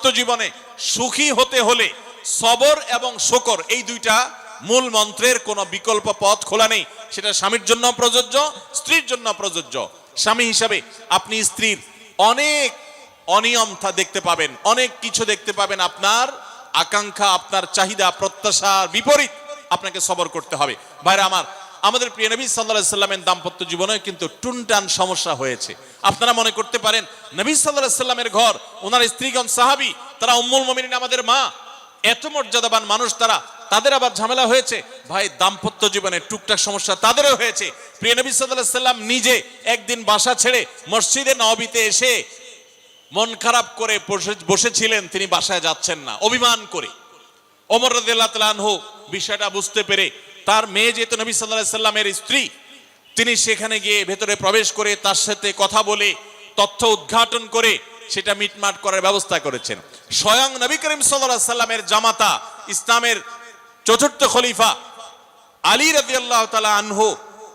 দাম্পত্য জীবনে সুখী হতে হলে সবর এবং শকর এই দুইটা মূল মন্ত্রের কোনো বিকল্প পথ খোলা নেই। সেটা স্বামীর জন্য প্রযোজ্য, স্ত্রীর জন্য প্রযোজ্য। স্বামী হিসাবে আপনি স্ত্রীর অনেক অনিয়ম থা- দেখতে পাবেন, অনেক কিছু দেখতে পাবেন। আপনার আকাঙ্ক্ষা, আপনার চাহিদা, প্রত্যাশার বিপরীত আপনাকে সবর করতে হবে। ভাইরা আমার আমাদের প্রিয় নবী সাল্লাহ সাল্লামের দাম্পত্য জীবনে কিন্তু টুনটান সমস্যা হয়েছে। আপনারা মনে করতে পারেন, নবী সাল্লাহ সাল্লামের ঘর, ওনার স্ত্রীগণ সাহাবি, তারা উম্মুল মমিনিন আমাদের মা। এত মর্যাদাবান মানুষ তারা, তাদের আবার ঝামেলা হয়েছে। ভাই, দাম্পত্য জীবনে টুকটাক সমস্যা তাদেরও হয়েছে। প্রিয় নবী সাল্লাহ সাল্লাম নিজে একদিন বাসা ছেড়ে মসজিদে নবীতে এসে মন খারাপ করে বসে- বসেছিলেন, তিনি বাসায় যাচ্ছেন না। অভিমান করে। তাআলা আনহু বিষয়টা বুঝতে পেরে তার মেয়ে যেহেতু নবী আলাইহি সাল্লামের স্ত্রী, তিনি সেখানে গিয়ে ভেতরে প্রবেশ করে তার সাথে কথা বলে, তথ্য উদ্ঘাটন করে সেটা মিটমাট করার ব্যবস্থা করেছেন। স্বয়ং নবী করিম আলাইহি সাল্লামের জামাতা, ইসলামের চতুর্থ খলিফা আলী রাদিয়াল্লাহু তাআলা আনহু,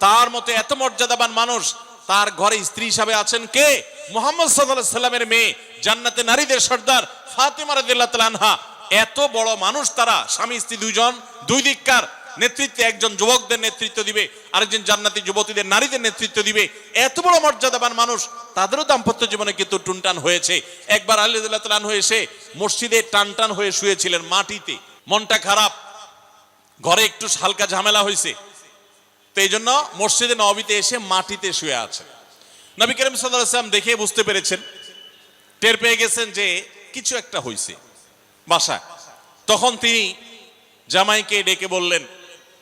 তার মতো এত মর্যাদাবান মানুষ, তার ঘরে স্ত্রী হিসাবে আছেন কে? মোহাম্মদ আলাইহি সাল্লামের মেয়ে, জান্নাতে নারীদের সর্দার ফাতিমা রাদিয়াল্লাহু তাআলা আনহা। এত বড় মানুষ তারা, স্বামী, স্ত্রী দুইজন, দুই দিককার। নেতৃত্বে একজন যুবকদের নেতৃত্ব দিবে, আরেকজন জান্নাতি যুবতীদের, নারীদের নেতৃত্ব দিবে। এত বড় মর্যাদাবান মানুষ, তাদেরও দাম্পত্য জীবনে কিন্তু টুনটান হয়েছে। একবার আলী রাদিয়াল্লাহু তাআলা আনহু এসে মসজিদে টান টান হয়ে শুয়েছিলেন মাটিতে। মনটা খারাপ। ঘরে একটু হালকা ঝামেলা হয়েছে তো এই জন্য মসজিদে নবীতে এসে মাটিতে শুয়ে আছে। নবী করিম সাল্লাম দেখে বুঝতে পেরেছেন, টের পেয়ে গেছেন যে কিছু একটা হয়েছে বাসায়। তখন তিনি জামাইকে ডেকে বললেন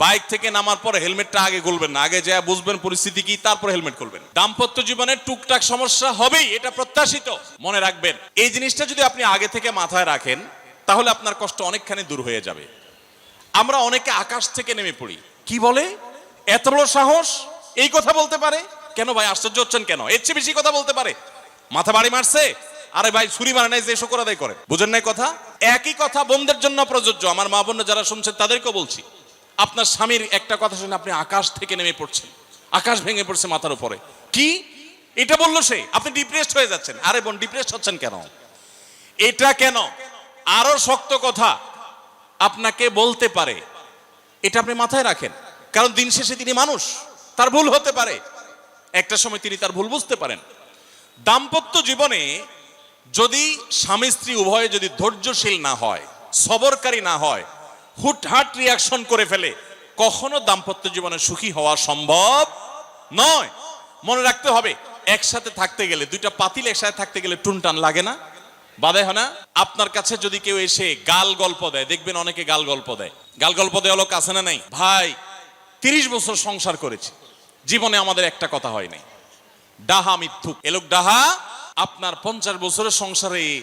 বাইক থেকে নামার পর হেলমেটটা আগে খুলবেন না। আগে যা বুঝবেন পরিস্থিতি কি, তারপর হেলমেট খুলবেন দাম্পত্য জীবনে টুকটাক সমস্যা হবেই, এটা প্রত্যাশিত। মনে রাখবেন, এই জিনিসটা যদি আপনি আগে থেকে মাথায় রাখেন, তাহলে আপনার কষ্ট অনেকখানি দূর হয়ে যাবে। আমরা অনেকে আকাশ থেকে নেমে পড়ি। কি বলে? এত বড় সাহস? এই কথা বলতে পারে? কেন ভাই, আশ্চর্য হচ্ছেন কেন? এর চেয়ে বেশি কথা বলতে পারে। মাথা বাড়ি মারছে? আরে ভাই, ছুরি মারে নাই যে শোকর আদায় করে। বুঝেন নাই কথা? একই কথা বোনদের জন্য প্রযোজ্য। আমার মা বোন যারা শুনছেন, তাদেরকেও বলছি। আপনার স্বামীর একটা কথা শুনে আপনি আকাশ থেকে নেমে পড়ছেন। আকাশ ভেঙে পড়ছে মাথার উপরে। কি? এটা বলল সে। আপনি ডিপ্রেসড হয়ে যাচ্ছেন। আরে বোন ডিপ্রেসড হচ্ছেন কেন? এটা কেন? আরও শক্ত কথা। আপনাকে বলতে পারে। এটা আপনি মাথায় রাখেন। কারণ দিন শেষে তিনি মানুষ। তার ভুল হতে পারে। একটা সময় তিনি তার ভুল বুঝতে পারেন। দাম্পত্য জীবনে যদি স্বামী স্ত্রী উভয়ে যদি ধৈর্যশীল না হয়, সবরকারী না হয় হুটহাট রিয়াকশন করে ফেলে। কখনো দাম্পত্য জীবনে সুখী হওয়া সম্ভব নয়। মনে রাখতে হবে, একসাথে থাকতে গেলে, দুইটা পাতিল একসাথে থাকতে গেলে টুনটান লাগে না। বাধে হয় না। আপনার কাছে যদি কেউ এসে গাল গল্প দেয়, দেখবেন অনেকে গাল গল্প দেয়। গাল গল্প দেওয়া লোক আছে না নাই? ভাই, তিরিশ বছর সংসার করেছে। জীবনে আমাদের একটা কথা হয় নাই। ডাহা মিথ্যুক। এ লোক ডাহা আপনার পঞ্চাশ বছরের সংসারে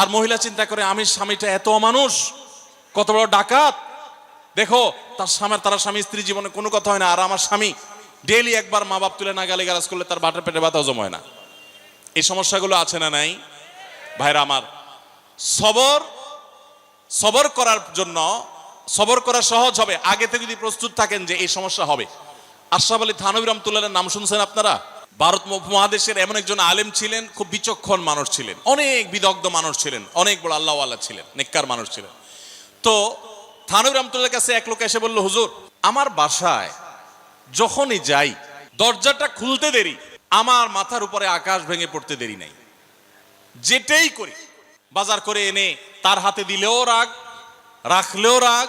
আর মহিলা চিন্তা করে, আমি স্বামীটা এত অমানুষ, কত বড় ডাকাত। দেখো, তার স্বামী তার স্বামী স্ত্রী জীবনে কোনো কথা হয় না। আর আমার স্বামী ডেইলি একবার মা বাপ তুলে না গালি গালাজ করলে তার বাটার পেটে ব্যথা হজম হয় না। এই সমস্যাগুলো আছে না নাই? ভাইরা আমার, সবর সবর করার জন্য, সবর করা সহজ হবে। আগে থেকে যদি প্রস্তুত থাকেন যে এই সমস্যা হবে। আশরাফ আলী থানবী রহমতুল্লাহের নাম শুনছেন আপনারা? ভারত মহাদেশের এমন একজন আলেম ছিলেন, খুব বিচক্ষণ মানুষ ছিলেন, অনেক বিদগ্ধ মানুষ ছিলেন, অনেক বড় আল্লাহওয়ালা ছিলেন, নেককার মানুষ ছিলেন। তো থানবী রহমতুল্লাহর কাছে এক লোক এসে বলল, হুজুর, আমার বাসায় যখনই যাই, দরজাটা খুলতে দেরি, আমার মাথার উপরে আকাশ ভেঙে পড়তে দেরি নাই। যেটাই করি, বাজার করে এনে তার হাতে দিলেও রাগ, রাখলেও রাগ,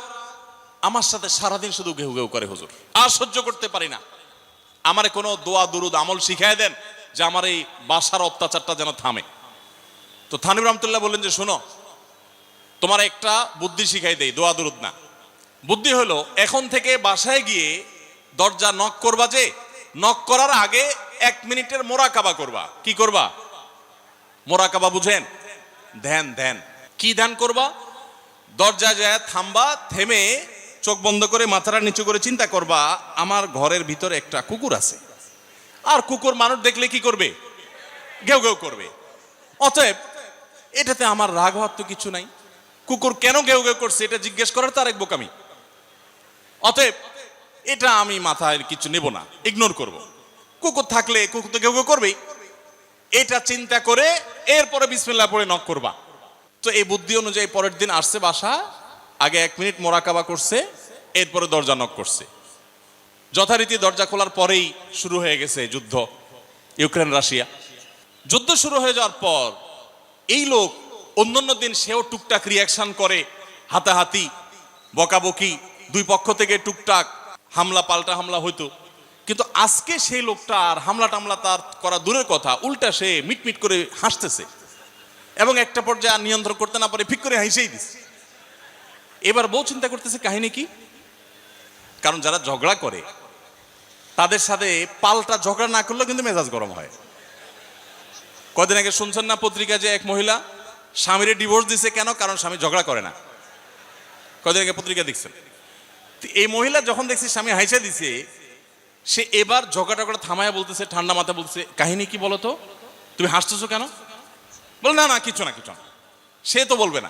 আমার সাথে সারাদিন শুধু ঘেউ ঘেউ করে হুজুর। আর সহ্য করতে পারি না। আমারে কোনো দোয়া, দুরুদ, আমল শিখাই দেন যে আমার এই বাসার অত্যাচারটা যেন থামে। তো থানিব রহমতুল্লাহ বললেন যে, শোনো, তোমার একটা বুদ্ধি শিখাই দেই, দোয়া, দুরুদ না। বুদ্ধি হলো, এখন থেকে বাসায় গিয়ে দরজা নক করবা যে নক করার আগে এক মিনিটের মোরাকাবা করবা। কি করবা? মোরাকাবা বুঝেন? ধ্যান ধ্যান। কি ধ্যান করবা? দরজা যায় থামবা, থেমে চোখ বন্ধ করে মাথাটা নিচু করে চিন্তা করবা, আমার ঘরের ভিতরে একটা কুকুর আছে। আর কুকুর মানুষ দেখলে কি করবে? ঘেউ ঘেউ করবে। অতএব, এটাতে আমার রাগ হওয়ার তো কিছু নাই। কুকুর কেন ঘেউ ঘেউ করছে, এটা জিজ্ঞেস করার তার এক বোকামি। অতএব, এটা আমি মাথায় কিছু নেব না ইগনোর করব। কুকুর থাকলে কুকুর তো ঘেউ ঘেউ করবেই। এটা চিন্তা করে এরপরে বিসমিল্লাহ পড়ে নক করবা। তো এই বুদ্ধি অনুযায়ী পরের দিন আসছে বাসা আগে এক মিনিট মোরাকাবা করছে, এরপরে দরজা নক করছে। যথারীতি দরজা খোলার পরেই শুরু হয়ে গেছে যুদ্ধ, ইউক্রেন, রাশিয়া। যুদ্ধ শুরু হয়ে যাওয়ার পর এই লোক অন্যান্য দিন সেও টুকটাক রিয়াকশন করে, হাতাহাতি, বকাবকি, দুই পক্ষ থেকে টুকটাক হামলা, পাল্টা হামলা হইতো। কিন্তু আজকে সেই লোকটা আর হামলা টামলা তার করা দূরের কথা, উল্টা সে মিটমিট করে হাসতেছে। এবং একটা পর্যায়ে আর নিয়ন্ত্রণ করতে না পারে, ফিক করে হাসেই দিছে। এবার বউ চিন্তা করতেছে কাহিনী কি? কারণ যারা ঝগড়া করে, তাদের সাথে পাল্টা ঝগড়া না করলেও কিন্তু মেজাজ গরম হয়। কদিন আগে শুনছেন না পত্রিকা যে এক মহিলা স্বামীরে ডিভোর্স দিছে কেন? কারণ স্বামী ঝগড়া করে না। কদিন আগে পত্রিকা দেখছেন। এই মহিলা যখন দেখছি স্বামী হাইসা দিছে, সে এবার ঝগড়া টগড়া থামায় বলতেছে, ঠান্ডা মাথা বলছে কাহিনী কি বলো তো? তুমি হাসতেছো কেন? বল, না না, কিছু না কিছু না। সে তো বলবে না।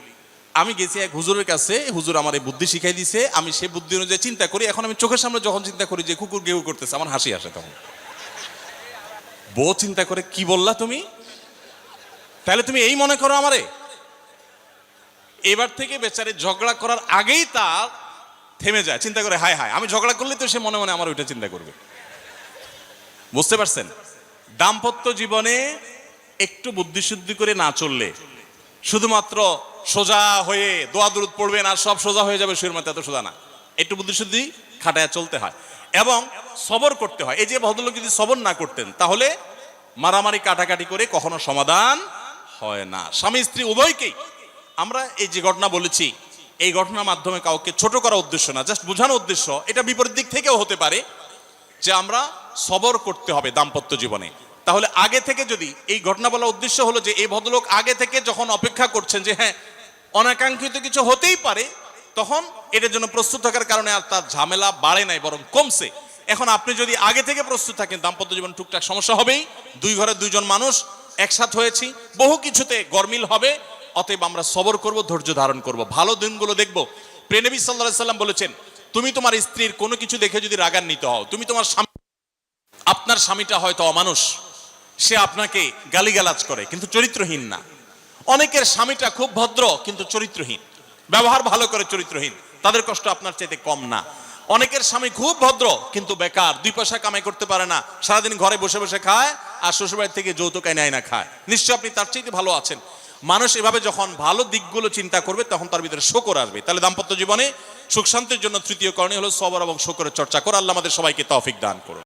আমি গেছি এক হুজুরের কাছে, হুজুর আমার এই বুদ্ধি শিখাই দিছে, আমি সেই বুদ্ধি অনুযায়ী চিন্তা করি, এখন আমি চোখের সামনে যখন চিন্তা করি যে কুকুর গেউ করতেছে, আমার হাসি আসে তখন। বউ চিন্তা করে, কি বললা তুমি? তাহলে তুমি এই মনে করো আমারে? এবার থেকে বেচারে ঝগড়া করার আগেই তার থেমে যায়, চিন্তা করে, হায় হায়, আমি ঝগড়া করলে তো সে মনে মনে আমার ওইটা চিন্তা করবে। বুঝতে পারছেন? দাম্পত্য জীবনে একটু বুদ্ধিশুদ্ধি করে না চললে শুধুমাত্র সোজা হয়ে দোয়া দূরত পড়বেন আর সব সোজা হয়ে যাবে শুয়ের মতো এত সোজা না। একটু বুদ্ধিশুদ্ধি খাটায় চলতে হয়। এবং সবর করতে হয়। এই যে ভদ্রলোক যদি সবর না করতেন, তাহলে মারামারি কাটাকাটি করে কখনো সমাধান হয় না। স্বামী, স্ত্রী উভয়কেই আমরা এই যে ঘটনা বলেছি, এই ঘটনার মাধ্যমে কাউকে ছোট করা উদ্দেশ্য না, জাস্ট বোঝানোর উদ্দেশ্য, এটা বিপরীত দিক থেকেও হতে পারে যে আমরা সবর করতে হবে দাম্পত্য জীবনে। তাহলে আগে থেকে যদি এই ঘটনা বলার উদ্দেশ্য হলো যে এই ভদ্রলোক আগে থেকে যখন অপেক্ষা করছেন যে হ্যাঁ অনাকাঙ্ক্ষিত কিছু হতেই পারে, তখন এটার জন্য প্রস্তুত থাকার কারণে আর তার ঝামেলা বাড়ে নাই, বরং কমছে। এখন আপনি যদি আগে থেকে প্রস্তুত থাকেন, দাম্পত্য জীবন টুকটাক সমস্যা হবেই, দুই ঘরে দুইজন মানুষ একসাথ হয়েছি, বহু কিছুতে গরমিল হবে, অতএব আমরা সবর করব, ধৈর্য ধারণ করব। ভালো দিনগুলো দেখব। প্রেনবী সাল্লাহ সাল্লাম বলেছেন, তুমি তোমার স্ত্রীর কোনো কিছু দেখে যদি রাগান্বিত হও, তুমি তোমার স্বামী আপনার স্বামীটা হয়তো অমানুষ। সে আপনাকে গালিগালাজ করে, কিন্তু চরিত্রহীন না। অনেকের স্বামীটা খুব ভদ্র, কিন্তু চরিত্রহীন। ব্যবহার ভালো করে চরিত্রহীন। তাদের কষ্ট আপনার চাইতে কম না। অনেকের স্বামী খুব ভদ্র, কিন্তু বেকার, দুই পয়সা কামাই করতে পারে না। সারাদিন ঘরে বসে বসে খায় আর শ্বশুরবাড়ি থেকে যৌতুক এনে আয়না খায়। নিশ্চয় আপনি তার চাইতে ভালো আছেন। মানুষ এভাবে যখন ভালো দিকগুলো চিন্তা করবে, তখন তার ভিতরে শোকর আসবে। তাহলে দাম্পত্য জীবনে সুখ শান্তির জন্য তৃতীয় করণীয় হলো সবর এবং শোকরের চর্চা করে। আল্লাহ আমাদের সবাইকে তৌফিক দান করুন।